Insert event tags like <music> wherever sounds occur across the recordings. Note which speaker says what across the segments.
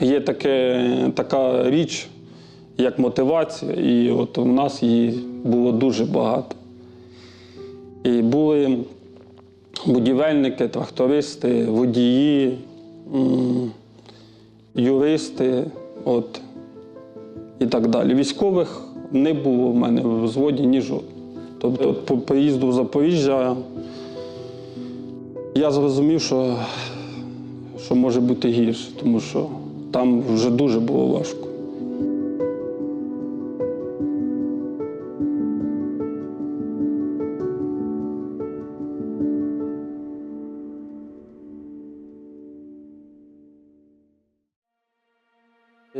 Speaker 1: є таке, така річ, як мотивація, і от у нас її було дуже багато. І були будівельники, трактористи, водії, юристи, от, і так далі. Військових не було в мене в взводі ні жодного. Тобто, по приїзду в Запоріжжя я зрозумів, що, що може бути гірше, тому що там вже дуже було важко.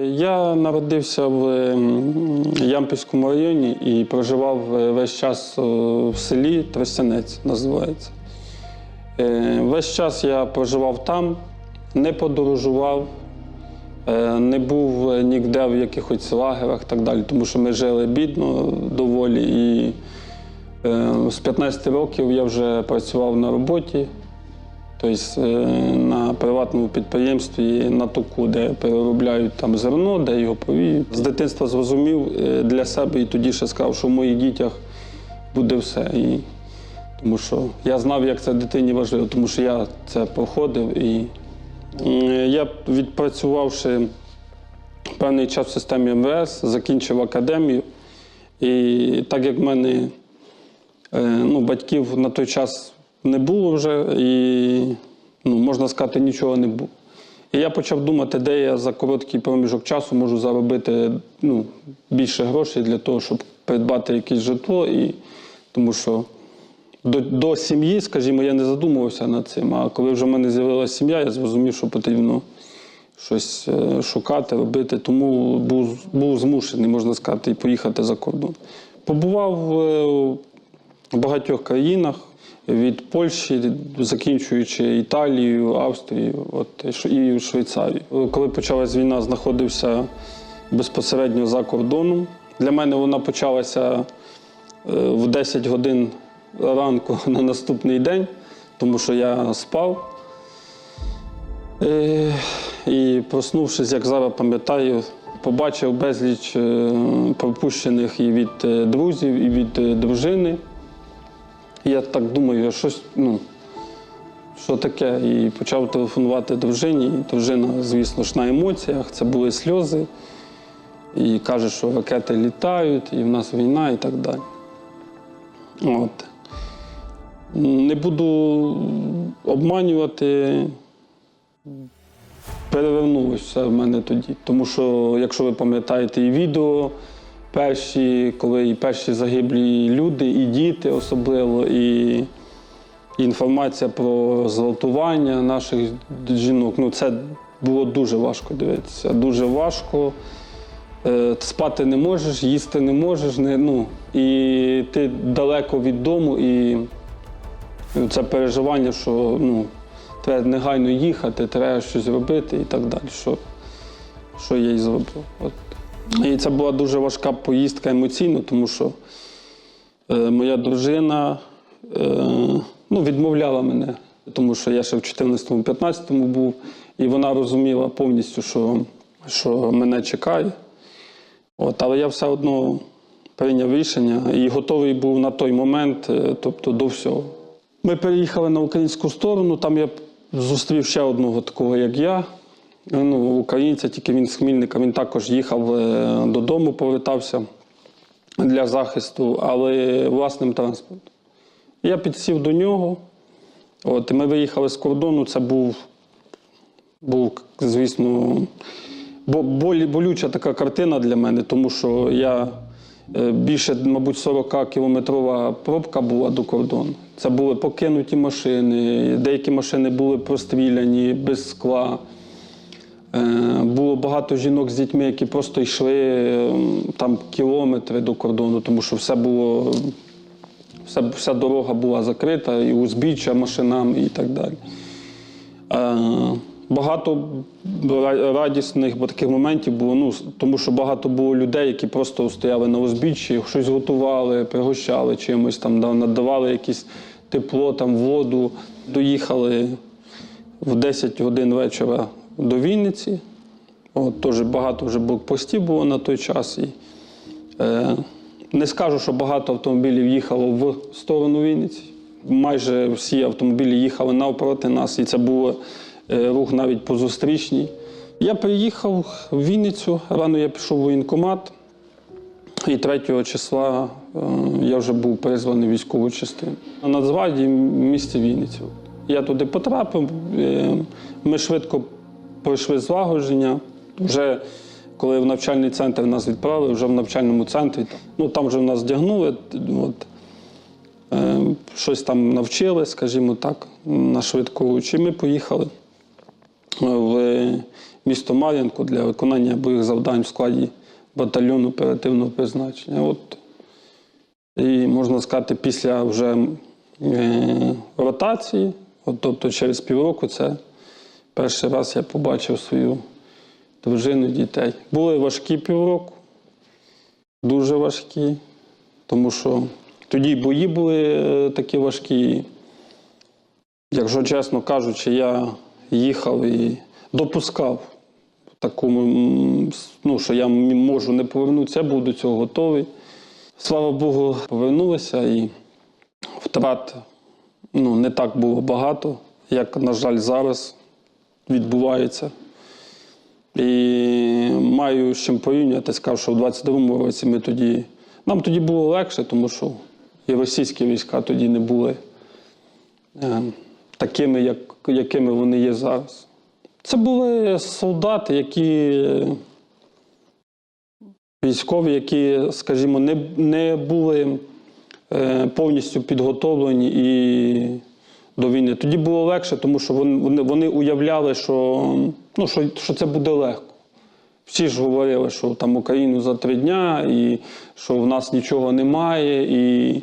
Speaker 1: Я народився в Ямпільському районі і проживав е, весь час е, в селі Тростянець називається. Е, Весь час я проживав там, не подорожував, не був е, ніде в якихось лагерах так далі, тому що ми жили бідно доволі. І е, з 15 років я вже працював на роботі. Тобто е, на приватному підприємстві на току, де переробляють там зерно, де його повіють. З дитинства зрозумів е, для себе і тоді ще сказав, що в моїх дітях буде все. І, тому що я знав, як це дитині важливо, тому що я це проходив. І е, я, відпрацювавши певний час в системі МВС, закінчив академію. І так як в мене Е, ну, батьків на той час не було вже, і, ну, можна сказати, нічого не було. І я почав думати, де я за короткий проміжок часу можу заробити ну, більше грошей для того, щоб придбати якесь житло. І, тому що до, до сім'ї, скажімо, я не задумувався над цим. А коли вже в мене з'явилася сім'я, я зрозумів, що потрібно щось е, шукати, робити. Тому був, був змушений, можна сказати, і поїхати за кордон. Побував е, в багатьох країнах. Від Польщі, закінчуючи Італією, Австрією, от і Швейцарію. Коли почалась війна, знаходився безпосередньо за кордоном. Для мене вона почалася е, в 10 годин ранку <laughs> на наступний день, тому що я спав. Е, І проснувшись, як зараз пам'ятаю, побачив безліч е, пропущених і від е, друзів, і від дружини. І я так думаю, щось, ну, що таке? І почав телефонувати дружині. І дружина, звісно ж, на емоціях, це були сльози. І каже, що ракети літають, і в нас війна і так далі. От. Не буду обманювати. Перевернулося в мене тоді. Тому що, якщо ви пам'ятаєте і відео перші, коли і перші загиблі люди, і діти особливо, і, і інформація про зґвалтування наших жінок, ну це було дуже важко дивитися. Дуже важко. Е, Спати не можеш, їсти не можеш, не, ну, і ти далеко від дому, і це переживання, що ну, треба негайно їхати, треба щось робити і так далі. Що, що я і зробив. От. І це була дуже важка поїздка емоційно, тому що е, моя дружина е, ну, відмовляла мене, тому що я ще в 14-15 був, і вона розуміла повністю, що, що мене чекає. От, але я все одно прийняв рішення і готовий був на той момент, е, тобто до всього. Ми переїхали на українську сторону, там я зустрів ще одного такого, як я. Ну, українця, тільки він з Хмільника, він також їхав е, додому, повертався для захисту, але власним транспортом. Я підсів до нього. От, і ми виїхали з кордону. Це був, був звісно, бо, болюча така картина для мене, тому що я більше, мабуть, 40-кілометрова пробка була до кордону. Це були покинуті машини, деякі машини були простріляні без скла. Е, Було багато жінок з дітьми, які просто йшли е, там кілометри до кордону, тому що все було, вся, вся дорога була закрита, і узбіччя машинам і так далі. Багато радісних таких моментів було, ну, тому що багато було людей, які просто стояли на узбіччі, щось готували, пригощали чимось, там, надавали якесь тепло, там, воду. Доїхали в 10 годин вечора до Вінниці. От, теж багато вже блокпостів було на той час. І, е, не скажу, що багато автомобілів їхало в сторону Вінниці. Майже всі автомобілі їхали навпроти нас, і це був е, рух навіть по зустрічній. Я приїхав в Вінницю, рано я пішов в воєнкомат, і 3 числа е, я вже був призваний військову частину. На Нацгвардії в місті Вінниця. Я туди потрапив, е, ми швидко пройшли злагодження. Вже коли в навчальний центр нас відправили, вже в навчальному центрі, ну там вже нас вдягнули, от, е, щось там навчили, скажімо так, на швидку. Чи ми поїхали в місто Мар'їнку для виконання бойових завдань в складі батальйону оперативного призначення. От, і можна сказати, після вже е, ротації, от, тобто через півроку, це перший раз я побачив свою дружину, дітей. Були важкі півроку, дуже важкі, тому що тоді бої були е, такі важкі. Якщо чесно кажучи, я їхав і допускав такому, ну, що я можу не повернутися, я був до цього готовий. Слава Богу, повернулися і втрат ну, не так було багато, як, на жаль, зараз відбувається. І маю з чим порівняти, скажу, що в 22-му році ми тоді. Нам тоді було легше, тому що і російські війська тоді не були е, такими, як, якими вони є зараз. Це були солдати, які військові, які, скажімо, не, не були е, повністю підготовлені і до війни. Тоді було легше, тому що вони, вони уявляли, що, ну, що, що це буде легко. Всі ж говорили, що там Україну за три дня, і що в нас нічого немає, і,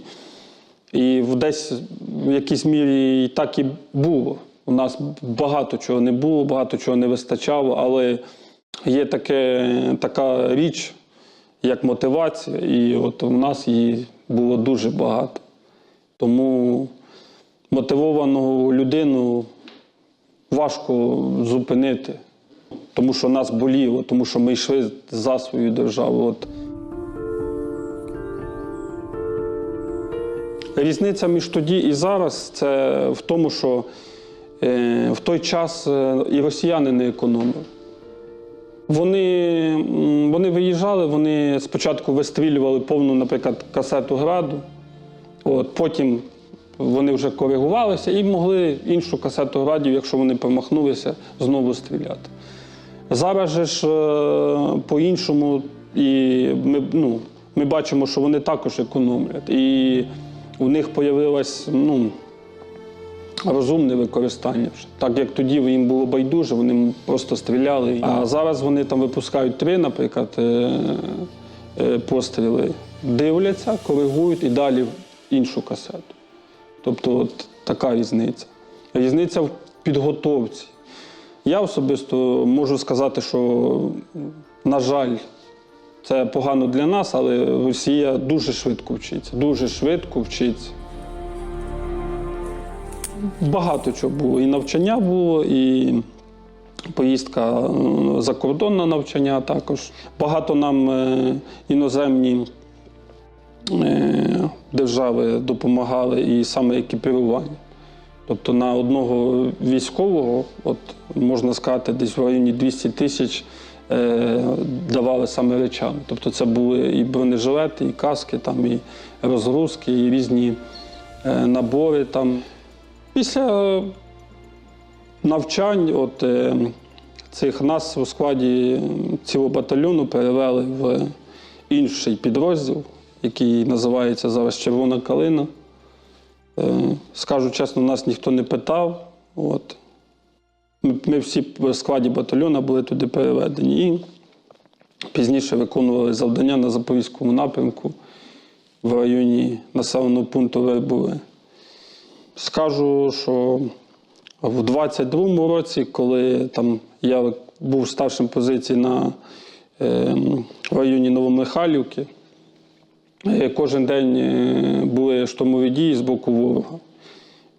Speaker 1: і десь в якійсь мірі і так і було. У нас багато чого не було, багато чого не вистачало, але є таке, така річ, як мотивація, і от у нас її було дуже багато. Тому мотивовану людину важко зупинити, тому що нас боліло, тому що ми йшли за свою державу. От. Різниця між тоді і зараз це в тому, що е, в той час е, і росіяни не економили. Вони, вони виїжджали, вони спочатку вистрілювали повну, наприклад, касету граду, от, потім вони вже коригувалися і могли іншу касету градів, якщо вони промахнулися, знову стріляти. Зараз же ж е, по-іншому, і ми, ну, ми бачимо, що вони також економлять. І у них з'явилось ну, розумне використання. Так як тоді їм було байдуже, вони просто стріляли. А зараз вони там випускають три, наприклад, е, е, постріли, дивляться, коригують і далі в іншу касету. Тобто от така різниця. Різниця в підготовці. Я особисто можу сказати, що, на жаль, це погано для нас, але Росія дуже швидко вчиться, дуже швидко вчиться. Багато чого було. І навчання було, і поїздка е, за кордон на навчання також. Багато нам е, іноземні е, держави допомагали і саме екіпірування. Тобто на одного військового, от можна сказати, десь в районі 200 тисяч давали саме речами. Тобто це були і бронежилети, і каски, там, і розгрузки, і різні е, набори. Там. Після навчань от, е, цих нас у складі цього батальйону перевели в інший підрозділ, який називається зараз Червона калина. Е, Скажу чесно, нас ніхто не питав. От. Ми, всі в складі батальйону були туди переведені. І пізніше виконували завдання на Запорізькому напрямку в районі населеного пункту Вербове. Скажу, що в 22-му році, коли там я був старшим позиції на е, в районі Новомихайлівки, Е, Кожен день е, були штурмові дії з боку ворога.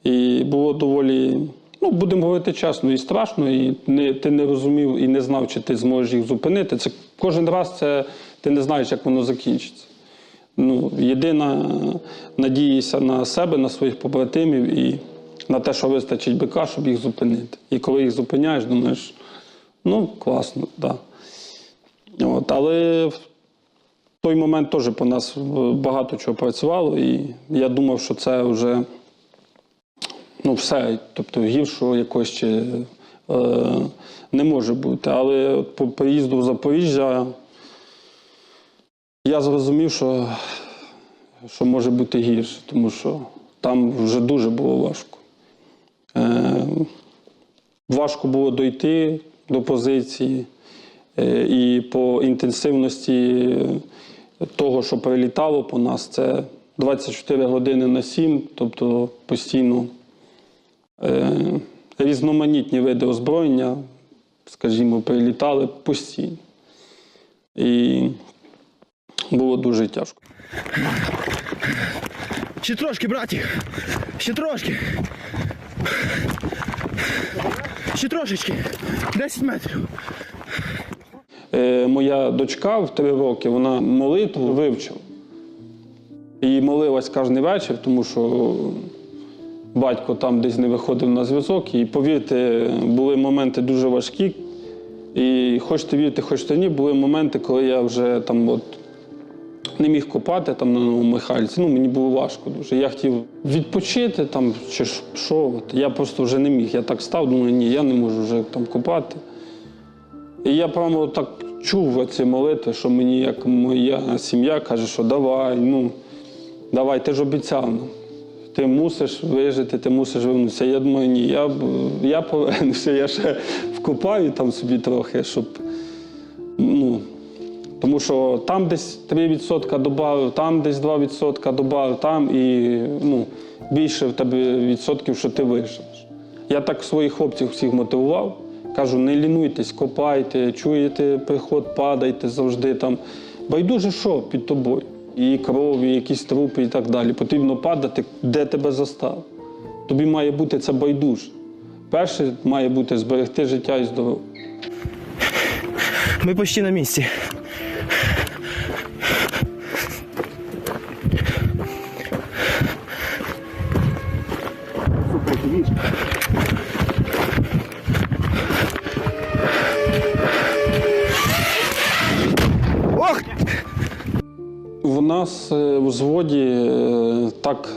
Speaker 1: І було доволі Ну, будемо говорити чесно, і страшно, і не, ти не розумів і не знав, чи ти зможеш їх зупинити. Це кожен раз це ти не знаєш, як воно закінчиться. Ну, єдина надіюся на себе, на своїх побратимів і на те, що вистачить бика, щоб їх зупинити. І коли їх зупиняєш, думаєш, ну, класно, так. Да. От, але в той момент теж по нас багато чого працювало, і я думав, що це вже ну, все, тобто гіршого якось ще е, не може бути. Але по приїзду в Запоріжжя я зрозумів, що, що може бути гірше, тому що там вже дуже було важко. Е, важко було дойти до позиції, е, і по інтенсивності того, що прилітало по нас, це 24 години на 7, тобто постійно різноманітні види озброєння, скажімо, прилітали постійно. І було дуже тяжко.
Speaker 2: Ще трошки, братик. Ще трошки. Ще трошечки. 10 метрів.
Speaker 1: Е, моя дочка в три роки, вона молитву вивчила. І молилась кожен вечір, тому що батько там десь не виходив на зв'язок. І повірте, були моменти дуже важкі. І хочете вірити, хочете ні, були моменти, коли я вже там от не міг копати там на Новомихайлівці. Ну, мені було важко дуже. Я хотів відпочити там чи що. От. Я просто вже не міг. Я так став, думаю, ні, я не можу вже там копати. І я прямо так чув ці молитви, що мені як моя сім'я каже, що давай, ну, давай, ти ж обіцяв нам. Ти мусиш вижити, ти мусиш вернутися. Я думаю, ні, я, я повернуся, я ще вкопаю там собі трохи, щоб. Ну, тому що там десь 3% додав, там десь 2% додав, там і ну, більше в тебе відсотків, що ти виживеш. Я так своїх хлопців всіх мотивував. Кажу, не лінуйтесь, копайте, чуєте приход, падайте завжди там. Байдуже що під тобою? І кров, і якісь трупи і так далі. Потрібно падати, де тебе застав. Тобі має бути це байдуже. Перше має бути зберегти життя і здоров'я.
Speaker 2: Ми почти на місці.
Speaker 1: Нас е, в зводі е, так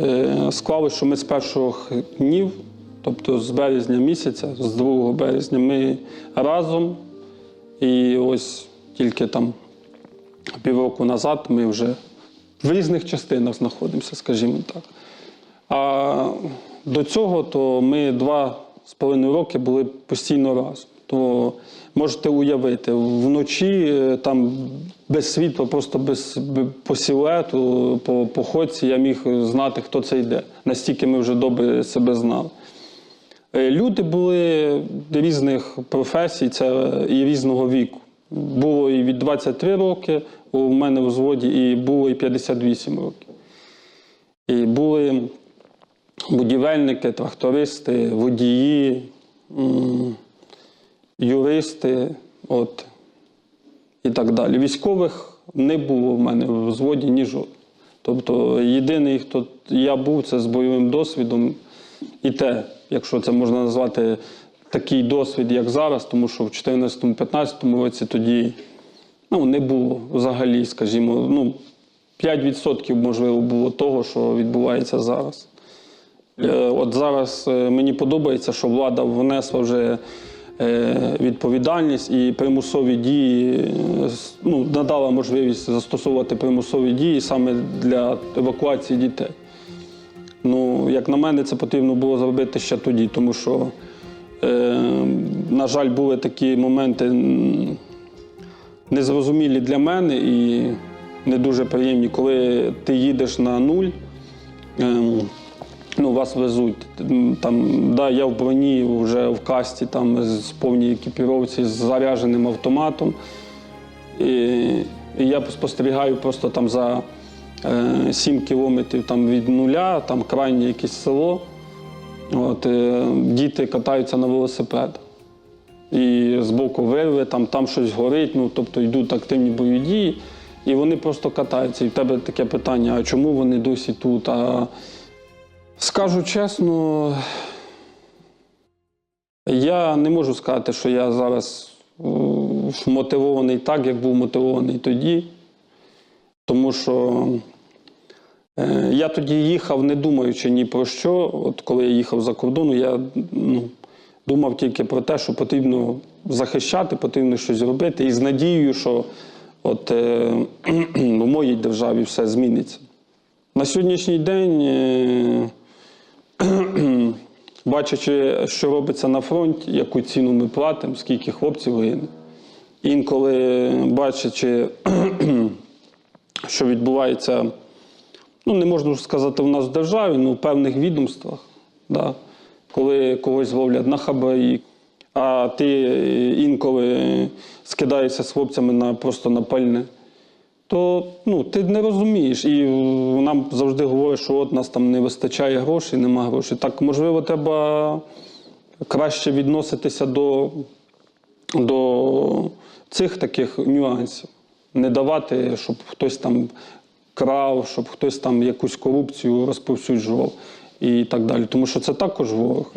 Speaker 1: е, склалося, що ми з перших днів, тобто з березня місяця, з 2 березня, ми разом. І ось тільки там півроку назад ми вже в різних частинах знаходимося, скажімо так. А до цього то ми два з половиною роки були постійно разом. То можете уявити, вночі е, там без світла, просто без по силуету, по походці я міг знати, хто це йде. Настільки ми вже добре себе знали. Е, Люди були різних професій, це і різного віку. Було і від 23 роки у мене в зводі, і було і 58 років. І були будівельники, трактористи, водії, юристи, от, і так далі. Військових не було в мене в зводі ні жодного. Тобто єдиний, хто я був, це з бойовим досвідом. І те, якщо це можна назвати такий досвід, як зараз, тому що в 2014-2015 році тоді ну, не було взагалі, скажімо, ну, 5% можливо було того, що відбувається зараз. Е, От зараз е, мені подобається, що влада внесла вже відповідальність і примусові дії, е, ну, надала можливість застосовувати примусові дії саме для евакуації дітей. Ну, як на мене, це потрібно було зробити ще тоді, тому що, е, на жаль, були такі моменти незрозумілі для мене і не дуже приємні, коли ти їдеш на нуль. Ем, ну, вас везуть. Там, да, я в броні вже в касті, там, з повній екіпіровці з зарядженим автоматом. І, і я спостерігаю просто там за е, 7 кілометрів там, від нуля, там крайнє якесь село. От, е, діти катаються на велосипедах. І збоку вирви, там, там щось горить, ну, тобто йдуть активні бойові дії, і вони просто катаються. І в тебе таке питання: а чому вони досі тут? А скажу чесно, я не можу сказати, що я зараз е, мотивований так, як був мотивований тоді. Тому що е, я тоді їхав, не думаючи ні про що. От коли я їхав за кордону, я ну, думав тільки про те, що потрібно захищати, потрібно щось робити, і з надією, що от, е, <clears throat> в моїй державі все зміниться. На сьогоднішній день, е, <clears throat> бачачи, що робиться на фронті, яку ціну ми платимо, скільки хлопців гине, інколи бачачи, <clears throat> що відбувається, ну не можна сказати в нас в державі, ну в певних відомствах, да, коли когось ловлять на хабарі, а ти інколи скидаєшся з хлопцями на, просто на пальне, то ну, ти не розумієш. І нам завжди говорять, що от нас там не вистачає грошей, нема грошей. Так, можливо, треба краще відноситися до до цих таких нюансів. Не давати, щоб хтось там крав, щоб хтось там якусь корупцію розповсюджував і так далі. Тому що це також ворог.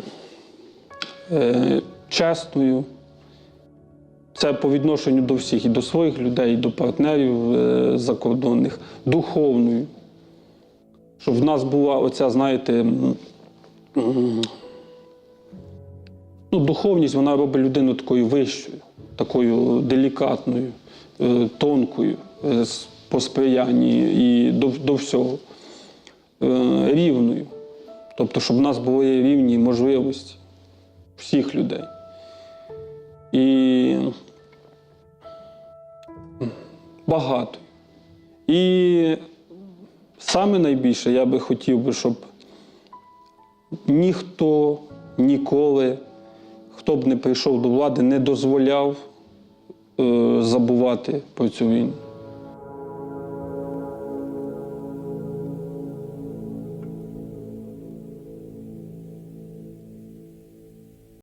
Speaker 1: Е, чесною. Це по відношенню до всіх, і до своїх людей, і до партнерів е, закордонних, духовною. Щоб в нас була оця, знаєте, ну, духовність вона робить людину такою вищою, такою делікатною, е, тонкою е, по сприянні і до, до всього, рівною. Тобто, щоб в нас були рівні можливості всіх людей. І багато. І саме найбільше я би хотів би, щоб ніхто ніколи, хто б не прийшов до влади, не дозволяв е, забувати про цю війну.